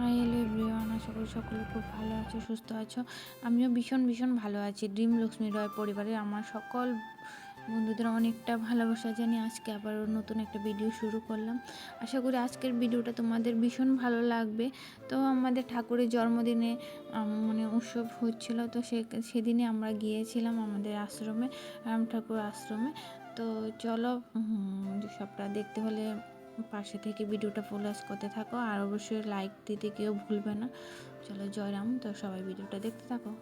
Hi hello everyone আশা করি সকলে খুব ভালো আছো, সুস্থ আছো। আমিও ভীষণ ভীষণ ভালো আছি। ড্রিম লক্ষ্মী রয় পরিবারের আমার সকল বন্ধুদের অনেকটা ভালোবাসা জানি আজকে আবার নতুন একটা ভিডিও শুরু করলাম। আশা করি আজকের ভিডিওটা তোমাদের ভীষণ ভালো লাগবে। তো আমাদের ঠাকুরের জন্মদিনে মানে উৎসব হচ্ছিল, তো সে সেদিনে আমরা গিয়েছিলাম আমাদের আশ্রমে, রাম ঠাকুর আশ্রমে। তো চলো সবটা দেখতে হলে পাশে থেকে ভিডিওটা ফলোয়াস করতে থাকো। আর অবশ্যই লাইক দিতে কেউ ভুলবে না। চলো জয়রাম, তো সবাই ভিডিওটা দেখতে থাকো।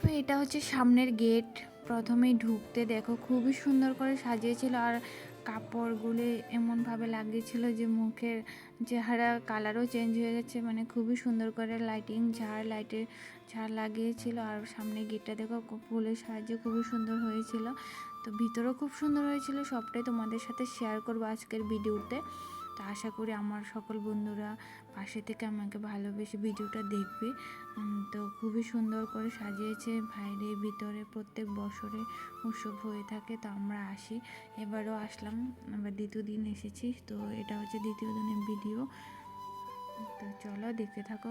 তো এটা হচ্ছে সামনের গেট প্রথমেই ঢুকতে দেখো, খুবই সুন্দর করে সাজিয়েছিল। আর কাপড়গুলি এমনভাবে লাগিয়েছিল যে মুখের চেহারা কালারও চেঞ্জ হয়ে গেছে মানে খুবই সুন্দর করে লাইটিং ঝাড় লাইটের ঝাড় লাগিয়েছিল আর সামনে গেটটা দেখো ফুলের সাহায্যে খুবই সুন্দর হয়েছিল। তো ভিতরেও খুব সুন্দর হয়েছিল, সবটাই তোমাদের সাথে শেয়ার করব আজকের ভিডিওতে তো আশা করি আমার সকল বন্ধুরা পাশে থেকে আমাকে ভালোবেসে ভিডিওটা দেখবে। তো খুবই সুন্দর করে সাজিয়েছে, বাইরে, ভিতরে প্রত্যেক বছরে উৎসব হয়ে থাকে, তো আমরা আসি। এবারও আসলাম আমরা দ্বিতীয় দিন এসেছি, তো এটা হচ্ছে দ্বিতীয় দিনের ভিডিও তো চলো দেখতে থাকো।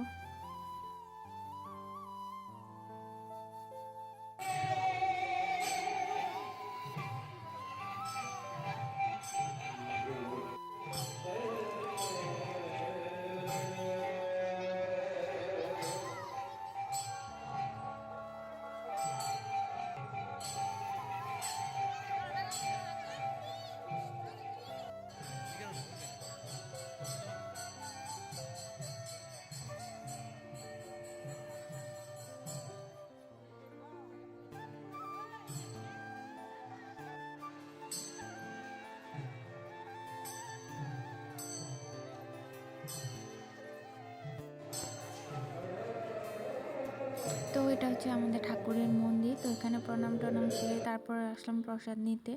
এটা হচ্ছে আমাদের ঠাকুরের মন্দির। তো এখানে প্রণাম টনাম সেরে তারপর আসলাম প্রসাদ নিতে।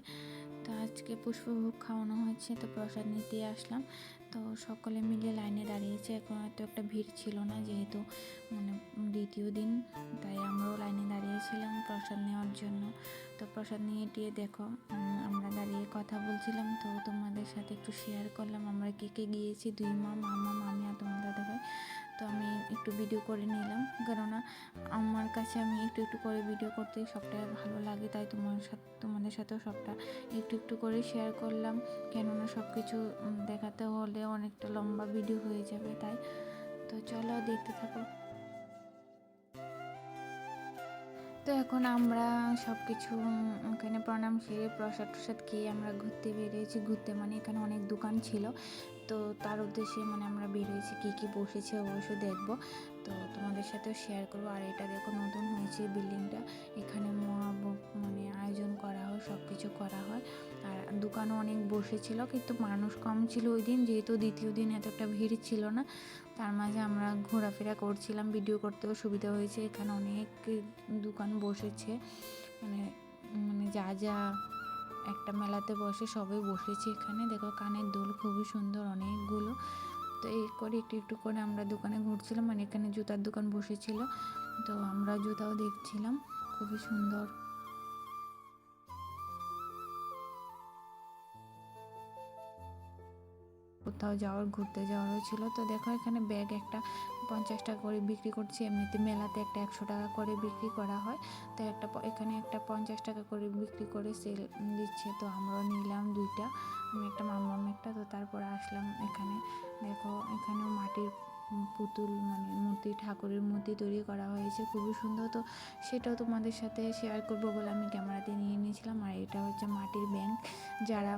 তো আজকে পুষ্পভোগ খাওয়ানো হয়েছে, তো প্রসাদ নিতে আসলাম। তো সকলে মিলে লাইনে দাঁড়িয়েছে। এখন এত একটা ভিড় ছিল না, যেহেতু মানে দ্বিতীয় দিন, তাই আমরাও লাইনে দাঁড়িয়েছিলাম প্রসাদ নেওয়ার জন্য। তো প্রসাদ নিয়ে টিয়ে দেখো আমরা দাঁড়িয়ে কথা বলছিলাম। তো তোমাদের সাথে একটু শেয়ার করলাম, আমরা কে কে গিয়েছি, দুই মা মামা মামি আর তোমার দাদাভাই। তো আমি একটু ভিডিও করে নিলাম। কেননা আমার কাছে আমি একটু একটু করে ভিডিও করতে সবটা ভালো লাগে, তাই তোমার সাথে, তোমাদের সাথেও সবটা একটু একটু করে শেয়ার করলাম। কেননা সব কিছু দেখাতে হলে অনেকটা লম্বা ভিডিও হয়ে যাবে, তাই। তো চলো দেখতে থাকো। তো এখন আমরা সব কিছু ওখানে প্রণাম সেরে প্রসাদ টসাদ খেয়ে আমরা ঘুরতে বেরিয়েছি। ঘুরতে মানে এখানে অনেক দোকান ছিল। তো তার উদ্দেশ্যে মানে আমরা বেরিয়েছি কী কী বসেছে অবশ্যই দেখব। তো তোমাদের সাথেও শেয়ার করব। আর এটা দেখো নতুন হয়েছে বিল্ডিংটা এখানে মানে আয়োজন করা হয় সব কিছু করা হয়। আর দোকানও অনেক বসেছিল, কিন্তু মানুষ কম ছিল ওই দিন, যেহেতু দ্বিতীয় দিন এত একটা ভিড় ছিল না। তার মাঝে আমরা ঘোরাফেরা করছিলাম ভিডিও করতেও সুবিধা হয়েছে। এখানে অনেক দোকান বসেছে। মানে মানে যা যা একটা মেলাতে বসে সবাই বসেছে এখানে। দেখো কানের দুল খুবই সুন্দর অনেকগুলো। তো এই করে একটু একটু করে আমরা দোকানে ঘুরছিলাম মানে এখানে জুতার দোকান বসেছিল। তো আমরা জুতাও দেখছিলাম, খুবই সুন্দর। কোথাও যাওয়ার, ঘুরতে যাওয়ারও ছিল। তো দেখো এখানে ব্যাগ একটা পঞ্চাশ টাকা করে বিক্রি করছে। এমনিতে মেলাতে একটা একশো টাকা করে বিক্রি করা হয়। তো একটা এখানে একটা পঞ্চাশ টাকা করে বিক্রি করে সেল দিচ্ছে। তো আমরাও নিলাম দুইটা। আমি একটা মামাম একটা, তো তারপরে আসলাম এখানে। দেখো, এখানেও মাটির পুতুল মানে মূর্তি, ঠাকুরের মূর্তি তৈরি করা হয়েছে। খুবই সুন্দর। তো সেটাও তোমাদের সাথে শেয়ার করব বলে আমি ক্যামেরাতে নিয়ে নিয়েছিলাম আর এটা হচ্ছে মাটির ব্যাংক যারা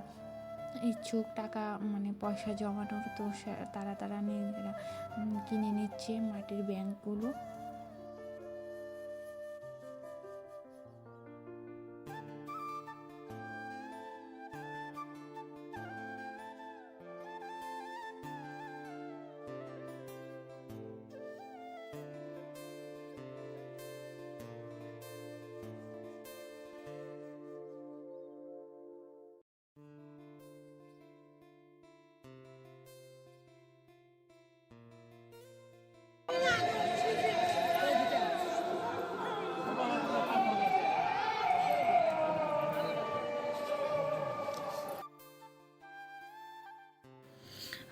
ইচ্ছুক টাকা মানে পয়সা জমানোর তো তারা তারা কিনে নিচ্ছে মাটির ব্যাংকগুলো।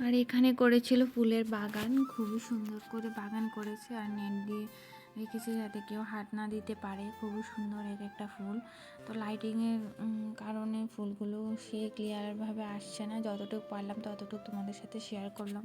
আর এখানে করেছিল ফুলের বাগান। খুবই সুন্দর করে বাগান করেছে আর নেট দিয়ে রেখেছে যাতে কেউ হাত না দিতে পারে। খুবই সুন্দর এক একটা ফুল। তো লাইটিংয়ের কারণে ফুলগুলো সে ক্লিয়ারভাবে আসছে না। যতটুকু পারলাম ততটুকু তোমাদের সাথে শেয়ার করলাম।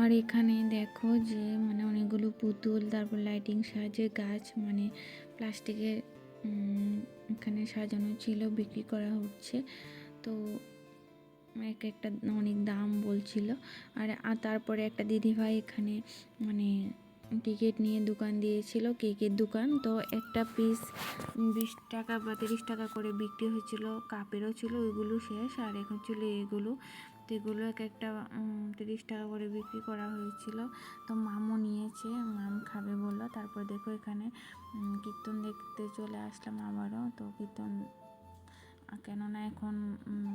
আর এখানে দেখো যে মানে অনেকগুলো পুতুল, তারপর লাইটিং সাহায্যে গাছ মানে প্লাস্টিকের এখানে সাজানো ছিল, বিক্রি করা হচ্ছে। তো এক একটা অনেক দাম বলছিল। আর তারপরে একটা দিদিভাই এখানে মানে টিকিট নিয়ে দোকান দিয়েছিল, কেকের দোকান। তো একটা পিস বিশ টাকা বা তিরিশ টাকা করে বিক্রি হয়েছিল, কাপেরও ছিল, ওইগুলো শেষ। আর এখন ছিল এগুলো এগুলো এক একটা তিরিশ টাকা করে বিক্রি করা হয়েছিল। তো মামও নিয়েছে, মাম খাবে বলল। তারপর দেখো এখানে কীর্তন দেখতে চলে আসলাম আবারও। তো কীর্তন, কেননা এখন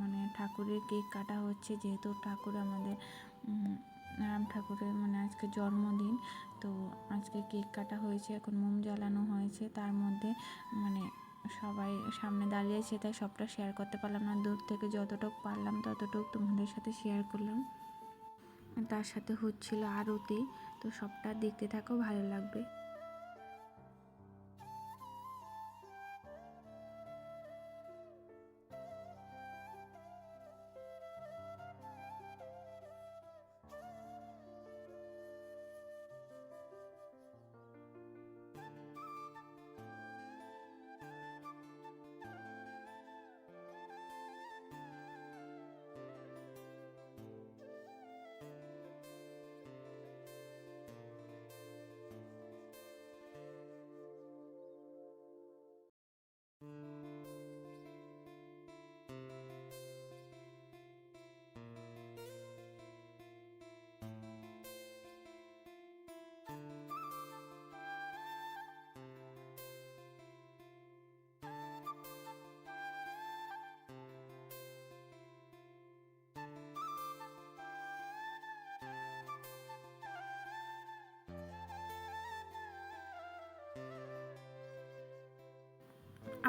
মানে ঠাকুরের কেক কাটা হচ্ছে, যেহেতু ঠাকুর আমাদের রাম ঠাকুরের মানে আজকে জন্মদিন, তো আজকে কেক কাটা হয়েছে, এখন মোম জ্বালানো হয়েছে। তার মধ্যে মানে সবাই সামনে দাঁড়িয়ে আছে, তাই সবটা শেয়ার করতে পারলাম না। দূর থেকে যতটুকু পারলাম, ততটুকু তোমাদের সাথে শেয়ার করলাম। তার সাথে হচ্ছিল আরতি, তো সবটা দেখতে থাকো, ভালো লাগবে।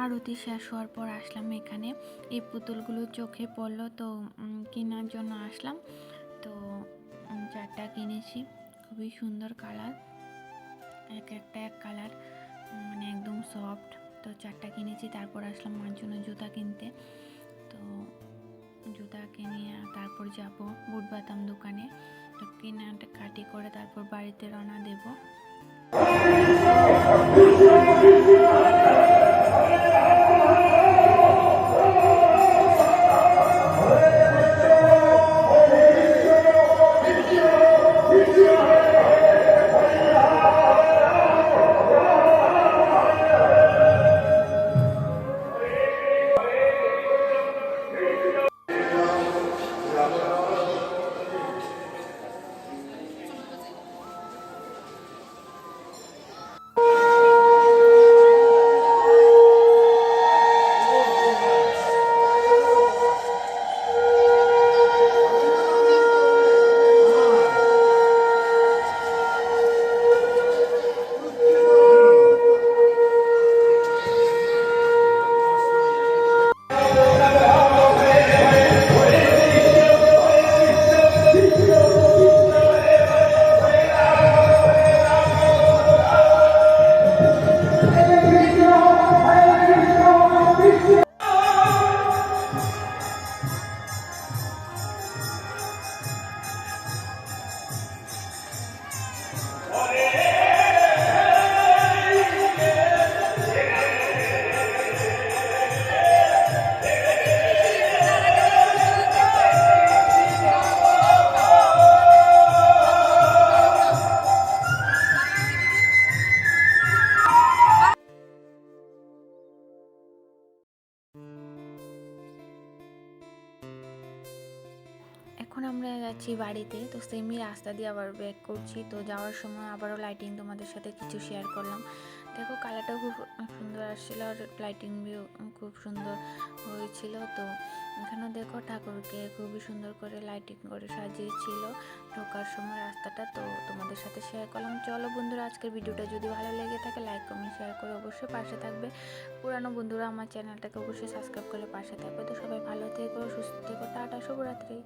আরতি শেষ হওয়ার পর আসলাম এখানে। এই পুতুলগুলো চোখে পড়ল তো কেনার জন্য আসলাম। তো চারটা কিনেছি, খুবই সুন্দর কালার, এক একটা এক কালার মানে একদম সফট। তো চারটা কিনেছি, তারপর আসলাম মার জন্য জুতা কিনতে। তো, জুতা কিনে তারপর যাব বুট বাতাম দোকানে। তো কেনাটা কাটি করে তারপর বাড়িতে রওনা দেবো। যাচ্ছি বাড়িতে। তো সেমই রাস্তা দিয়ে আবার ব্যাক করছি। তো যাওয়ার সময় আবারও লাইটিং তোমাদের সাথে কিছু শেয়ার করলাম। দেখো কালারটাও খুব সুন্দর আসছিল আর লাইটিং ভিউ খুব সুন্দর হয়েছিল। তো এখানেও দেখো ঠাকুরকে খুবই সুন্দর করে লাইটিং করে সাজিয়েছিল ঢোকার সময় রাস্তাটা। তো তোমাদের সাথে শেয়ার করলাম। চলো বন্ধুরা, আজকের ভিডিওটা যদি ভালো লেগে থাকে লাইক কমেন্ট শেয়ার করে অবশ্যই পাশে থাকবে। পুরানো বন্ধুরা আমার চ্যানেলটাকে অবশ্যই সাবস্ক্রাইব করে পাশে থাকবে। তো সবাই ভালো থেকো, সুস্থ থেকো, টাটা, শুভরাত্রি।